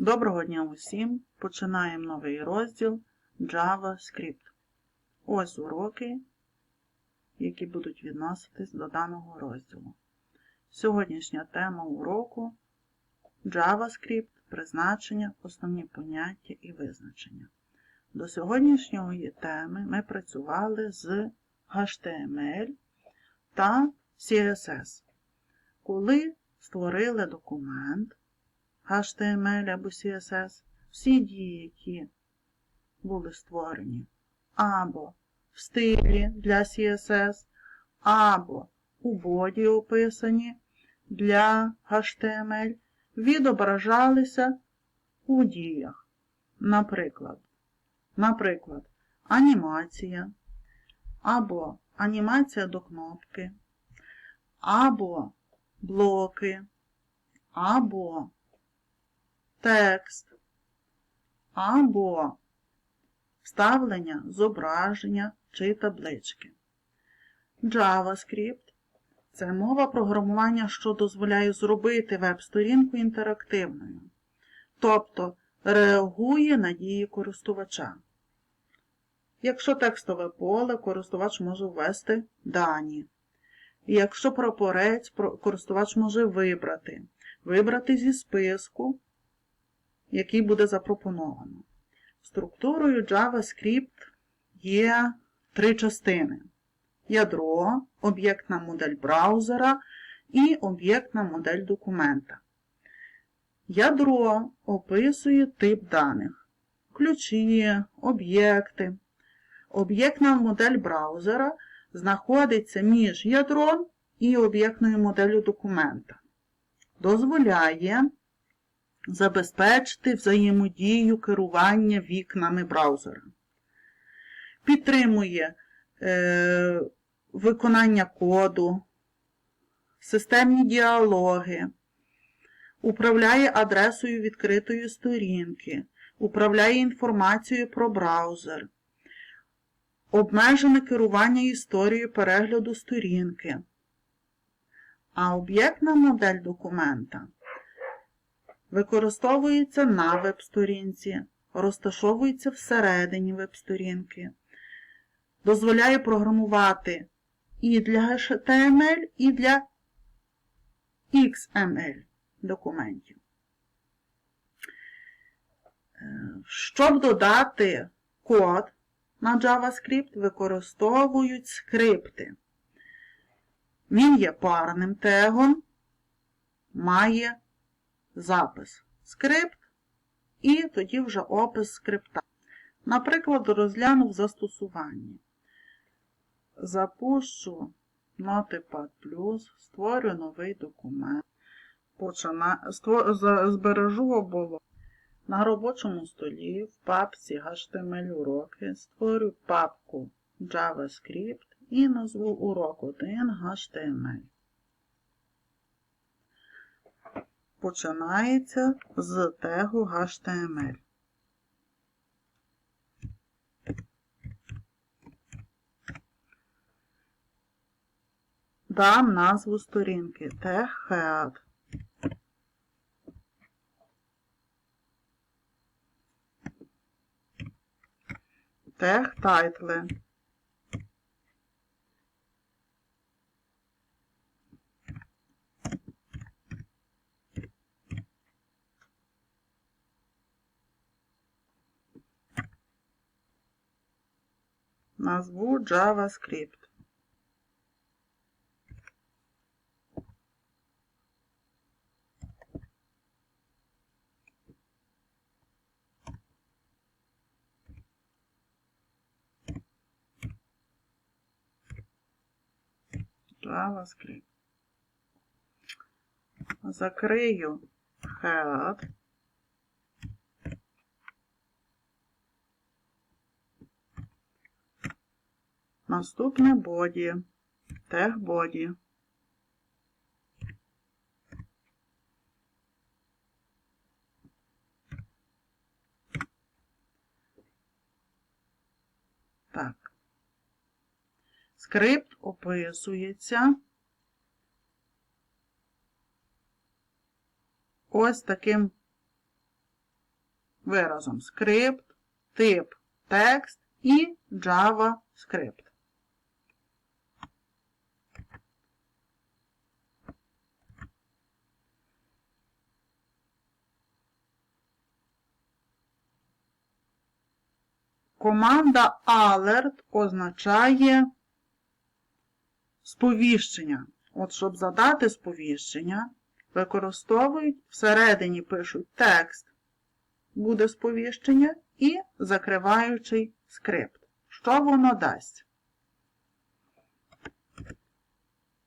Доброго дня усім! Починаємо новий розділ JavaScript. Ось уроки, які будуть відноситись до даного розділу. Сьогоднішня тема уроку JavaScript, призначення, основні поняття і визначення. До сьогоднішньої теми ми працювали з HTML та CSS. Коли створили документ, HTML або CSS, всі дії, які були створені або в стилі для CSS, або у боді описані для HTML, відображалися у діях. Наприклад, наприклад, анімація, або анімація до кнопки, або блоки, або текст або вставлення зображення чи таблички. JavaScript це мова програмування, що дозволяє зробити веб-сторінку інтерактивною, тобто реагує на дії користувача. Якщо текстове поле, користувач може ввести дані. Якщо прапорець, користувач може вибрати, вибрати зі списку який буде запропоновано. Структурою JavaScript є три частини: ядро, об'єктна модель браузера і об'єктна модель документа. Ядро описує тип даних, ключі, об'єкти. Об'єктна модель браузера знаходиться між ядром і об'єктною моделлю документа. Дозволяє забезпечити взаємодію керування вікнами браузера. Підтримує е, виконання коду, системні діалоги, управляє адресою відкритої сторінки, управляє інформацією про браузер, обмежене керування історією перегляду сторінки. А об'єктна модель документа Використовується на веб-сторінці, розташовується всередині веб-сторінки, дозволяє програмувати і для HTML, і для XML документів. Е, щоб додати код на JavaScript, використовують скрипти. Він є парним тегом, має запис скрипт і тоді вже опис скрипта. Наприклад, розглянув застосування. Запущу Notepad+, створю новий документ, почина... збережу оболонку. На робочому столі в папці HTML уроки створю папку JavaScript і назву урок 1 HTML. Починається з тегу HTML. Дам назву сторінки тег head. Тег title. Назву JavaScript. JavaScript. Закрию head. Наступне боді, тег боді. Так. Скрипт описується ось таким виразом скрипт, тип текст і JavaScript. Команда alert означає сповіщення. От, щоб задати сповіщення, використовують, всередині пишуть текст, буде сповіщення, і закриваючий скрипт. Що воно дасть?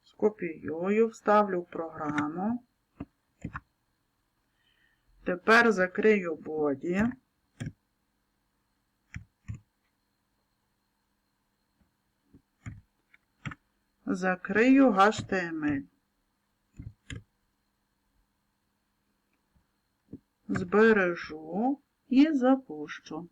Скопіюю, вставлю в програму. Тепер закрию боді. Закрию HTML. Збережу і запущу.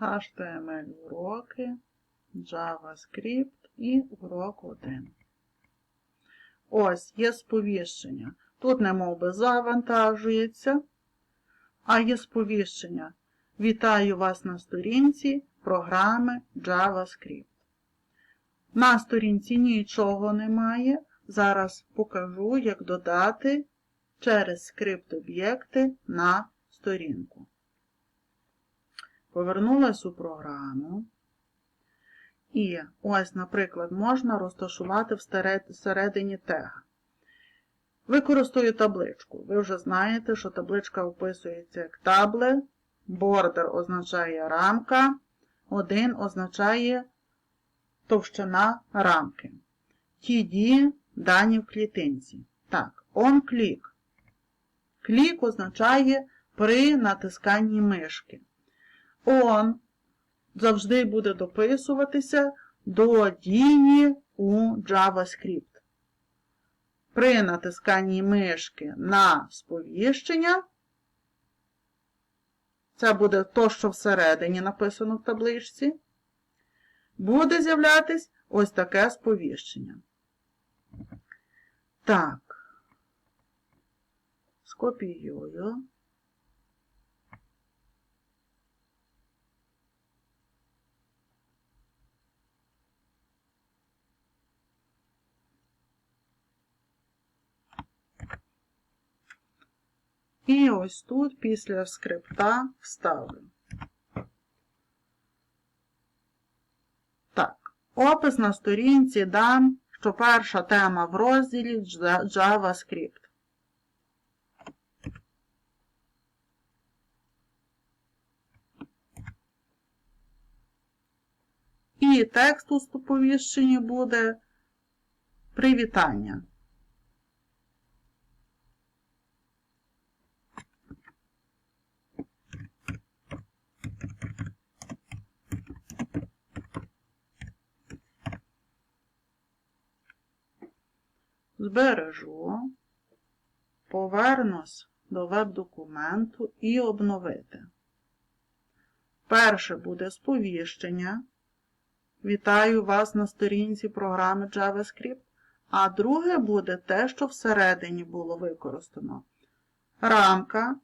HTML уроки, JavaScript і урок 1. Ось є сповіщення. Тут немов би завантажується, а є сповіщення. Вітаю вас на сторінці програми JavaScript. На сторінці нічого немає. Зараз покажу, як додати через скрипт об'єкти на сторінку. Повернулась у програму. І ось, наприклад, можна розташувати всередині тега. Використаю табличку. Ви вже знаєте, що табличка описується як табле, бордер означає рамка, 1 означає товщина рамки. TD дані в клітинці. Так, on-click. Клік означає при натисканні мишки. On завжди буде дописуватися до дії у JavaScript. При натисканні мишки на сповіщення, це буде то, що всередині написано в табличці, буде з'являтись ось таке сповіщення. Так, скопіюю. І ось тут після скрипта вставлю. Так, опис на сторінці дам, що перша тема в розділі JavaScript. І текст у сповіщенні буде привітання. Збережу, повернусь до веб-документу і обновити. Перше буде сповіщення. Вітаю вас на сторінці програми JavaScript. А друге буде те, що всередині було використано. Рамка.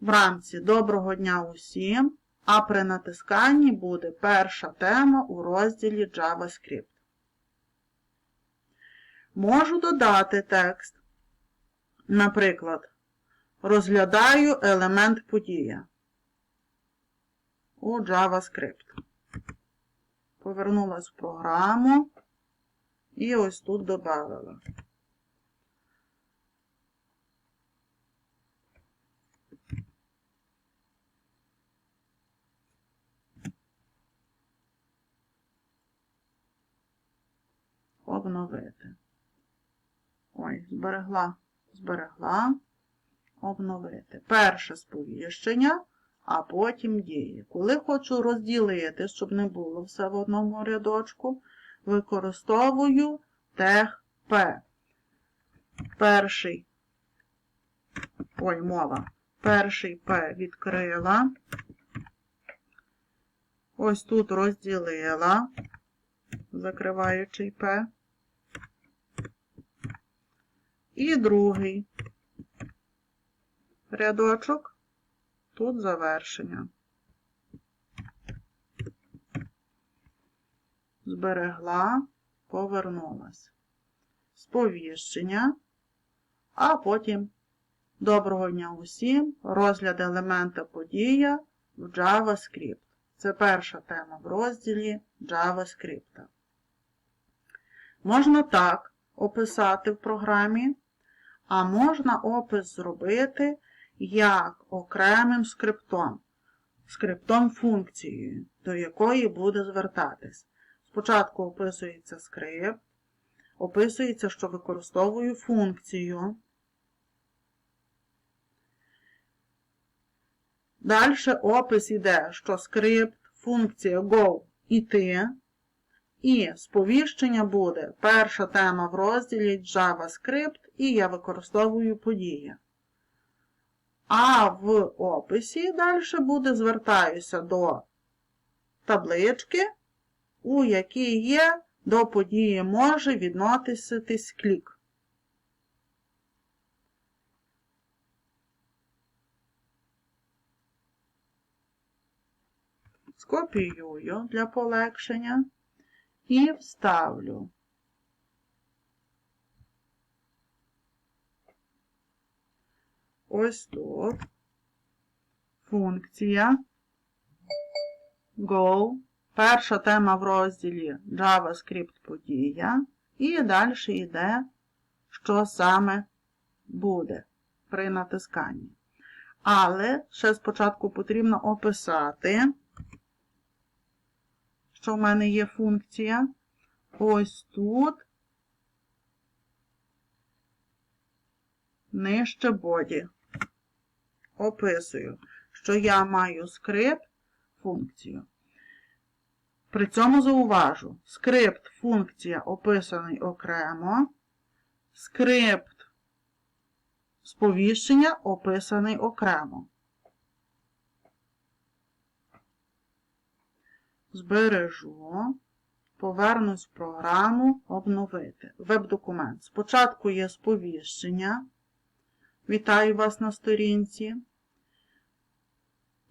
В рамці Доброго дня усім, а при натисканні буде перша тема у розділі JavaScript. Можу додати текст. Наприклад, розглядаю елемент подія у JavaScript. Повернулась в програму і ось тут додала. Обновити. Ой, зберегла, зберегла, обновити. Перше сповіщення, а потім дії. Коли хочу розділити, щоб не було все в одному рядочку, використовую тег П. Перший, ой, мова. Перший П відкрила. Ось тут розділила, закриваючи П. І другий рядочок, тут завершення. Зберегла, повернулась. Сповіщення, а потім доброго дня усім, розгляд елемента подія в JavaScript. Це перша тема в розділі JavaScript. Можна так описати в програмі, а можна опис зробити як окремим скриптом, скриптом функцією, до якої буде звертатись. Спочатку описується скрипт, описується, що використовую функцію. Далі опис іде, що скрипт, функція go іти, і сповіщення буде перша тема в розділі JavaScript, і я використовую події. А в описі далі буде звертаюся до таблички, у якій є до події може відноситись клік. Скопіюю для полегшення і вставлю. Ось тут функція Go. Перша тема в розділі JavaScript подія. І далі йде, що саме буде при натисканні. Але ще спочатку потрібно описати, що в мене є функція. Ось тут нижче боді. Описую, що я маю скрипт функцію. При цьому зауважу, скрипт функція описаний окремо, скрипт сповіщення описаний окремо. Збережу, повернусь в програму, обновити. Веб-документ. Спочатку є сповіщення. Вітаю вас на сторінці.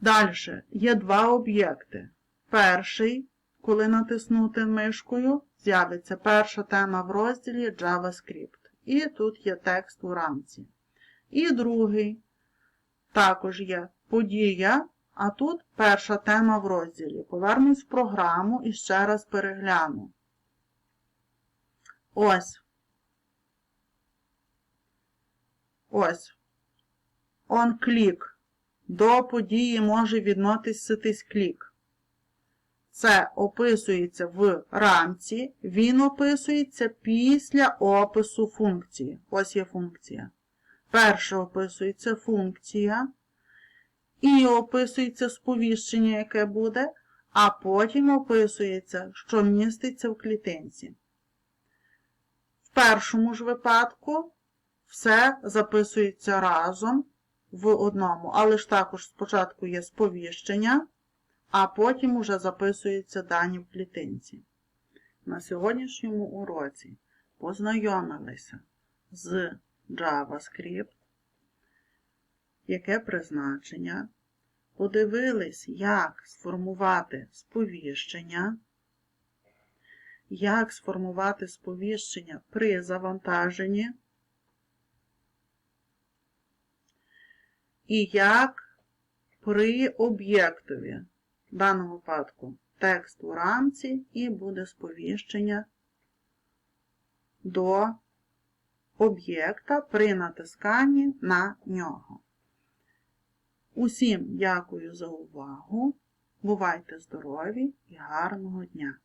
Далі є два об'єкти. Перший, коли натиснути мишкою, з'явиться перша тема в розділі JavaScript. І тут є текст у рамці. І другий, також є подія, а тут перша тема в розділі. Повернусь в програму і ще раз перегляну. Ось. Ось. On click. До події може відноситись клік. Це описується в рамці, він описується після опису функції. Ось є функція. Перше описується функція, і описується сповіщення, яке буде, а потім описується, що міститься в клітинці. В першому ж випадку все записується разом в одному, але ж також спочатку є сповіщення, а потім уже записуються дані в клітинці. На сьогоднішньому уроці познайомилися з JavaScript, яке призначення, подивились, як сформувати сповіщення, як сформувати сповіщення при завантаженні, і як при об'єктові, в даному випадку текст у рамці, і буде сповіщення до об'єкта при натисканні на нього. Усім дякую за увагу. Бувайте здорові і гарного дня!